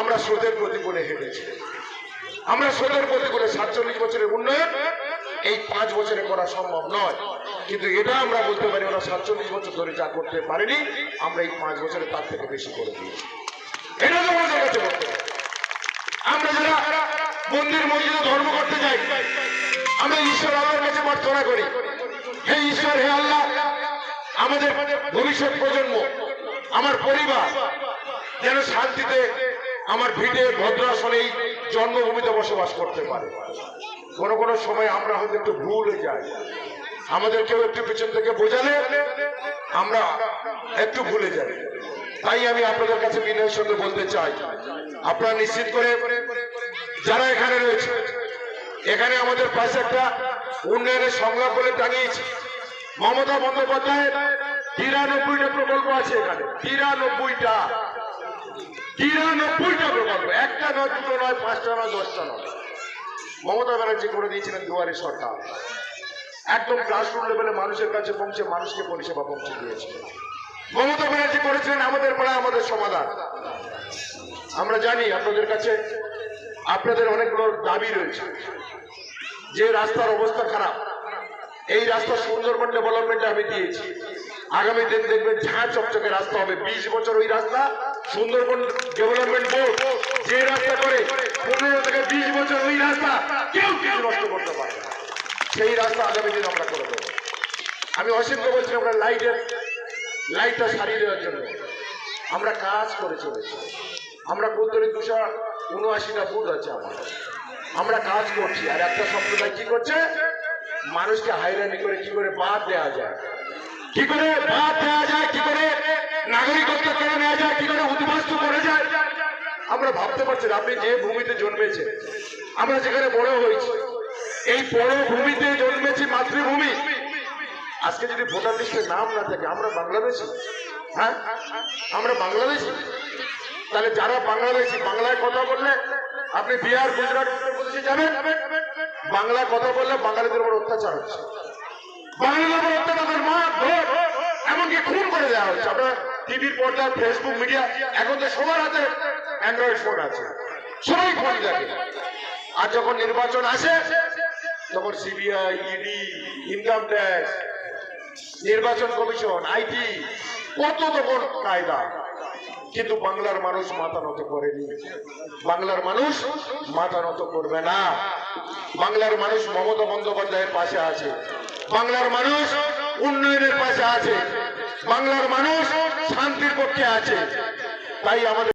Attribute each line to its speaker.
Speaker 1: আমরা স্রোতের প্রতিকূলে হেঁটেছি। আমরা স্রোতের প্রতিকূলে সাতচল্লিশ বছরের উন্নয়ন এই পাঁচ বছরে করা সম্ভব নয়। কিন্তু এটা আমরা বলতে পারি, ওরা সাতচল্লিশ বছর ধরে যা করতে পারেনি, আমরা এই পাঁচ বছরে তার থেকে বেশি করে দিয়েছি। এটা তো আমাদের কাছে। আমরা যারা মন্দির, মসজিদে ধর্ম করতে যাই, আমরা ঈশ্বর আল্লাহর কাছে প্রার্থনা করি। হে ঈশ্বর, হে আল্লাহ, আমাদের ভবিষ্যৎ প্রজন্ম, আমার পরিবার, যেন শান্তিতে আমার ভিটে ভদ্রাসনে এই জন্মভূমিতে বসবাস করতে পারে। কোনো কোনো সময় আমরা হয়তো একটু ভুলে যাই। আমাদের কেউ একটু পেছন থেকে বোঝালে আমরা একটু ভুলে যাই। তাই আমি আপনাদের কাছে বিনয়ের সঙ্গে বলতে চাই, আপনারা নিশ্চিত করে যারা এখানে রয়েছে, এখানে আমাদের পাশে একটা উন্নয়নের সংলাপ বলে টাঙিয়েছি মমতা বন্দ্যোপাধ্যায়ের তিরানব্বইটা প্রকল্প আছে এখানে। তিরানব্বইটা। তিরানব্বইটা প্রকল্প। একটা নয়, দুটো নয়, পাঁচটা নয়, দশটা নয়। মমতা ব্যানার্জি করে দিয়েছিলেন দুয়ারে সরকার। একদম ক্লাসরুম লেভেলে মানুষের কাছে পৌঁছে মানুষকে পরিষেবা পৌঁছে দিয়েছে। মমতা ব্যানার্জি করেছিলেন আমাদের পাড়া, আমাদের সমাধান। আমরা জানি আপনাদের কাছে আপনাদের অনেকগুলো দাবি রয়েছে। যে রাস্তার অবস্থা খারাপ, এই রাস্তা সুন্দরবন ডেভেলপমেন্টে আমি দিয়েছি। আগামী দিন দেখবেন ঝাঁ চকচকে রাস্তা হবে। বিশ বছর ওই রাস্তা সুন্দরবন ডেভেলপমেন্ট বোর্ড যে রাস্তা করে পনেরো থেকে বিশ বছর ওই রাস্তা কেউ কেউ নষ্ট করতে পারে না। সেই রাস্তা আগামী দিন আমরা করে দেবো। আমি অসীমকে বলছি আমরা লাইটের, লাইটটা সারিয়ে দেওয়ার জন্য। আমরা কাজ করে চলেছি। আমরা কোতরে দুশো উনআশিটা বুথ আছে আমার। আমরা কাজ করছি। আর একটা সম্প্রদায় কি করছে? মানুষকে হাইরানি করে কি করে বাদ দেওয়া যায়? কি করে? বাদ দেওয়া যায় কি করে? নাগরিকত্ব কেড়ে নেওয়া যায় কি করে উদ্বাস্তু করে যায় আমরা ভাবতে পারছি আপনি যে ভূমিতে জন্মেছেন আমরা যেখানে বড় হয়েছি, এই বড় ভূমিতে জন্মেছি মাতৃভূমি। আজকে যদি ভোটার লিস্টে নাম না থাকে, আমরা বাংলাদেশি? হ্যাঁ? আমরা বাংলাদেশি? তাহলে যারা বাংলাদেশি, বাংলায় কথা বললে আপনি বিহার, গুজরাট উত্তরপ্রদেশে যাবেন? বাংলায় কথা বললে বাঙালিদের উপর অত্যাচার হচ্ছে। বাঙালিদের উপর অত্যাচার ধর। এমনকি খুন করে দেওয়া হচ্ছে। আমরা টিভির পর্দা, ফেসবুক মিডিয়া, এখন তো সবার হাতে অ্যান্ড্রয়েড ফোন আছে। সবাই ফোন দেখে আর যখন নির্বাচন আসে, তখন সিবিআই ইডি ইনকাম ট্যাক্স নির্বাচন কমিশন আইটি কত তখন কায়দা। কিন্তু বাংলার মানুষ মাথা নত করেনি। বাংলার মানুষ মাথা নত করবে না। বাংলার মানুষ মমতা বন্দ্যোপাধ্যায়ের পাশে আছে। বাংলার মানুষ উন্নয়নের পাশে আছে। বাংলার মানুষ শান্তির পক্ষে আছে। তাই আমাদের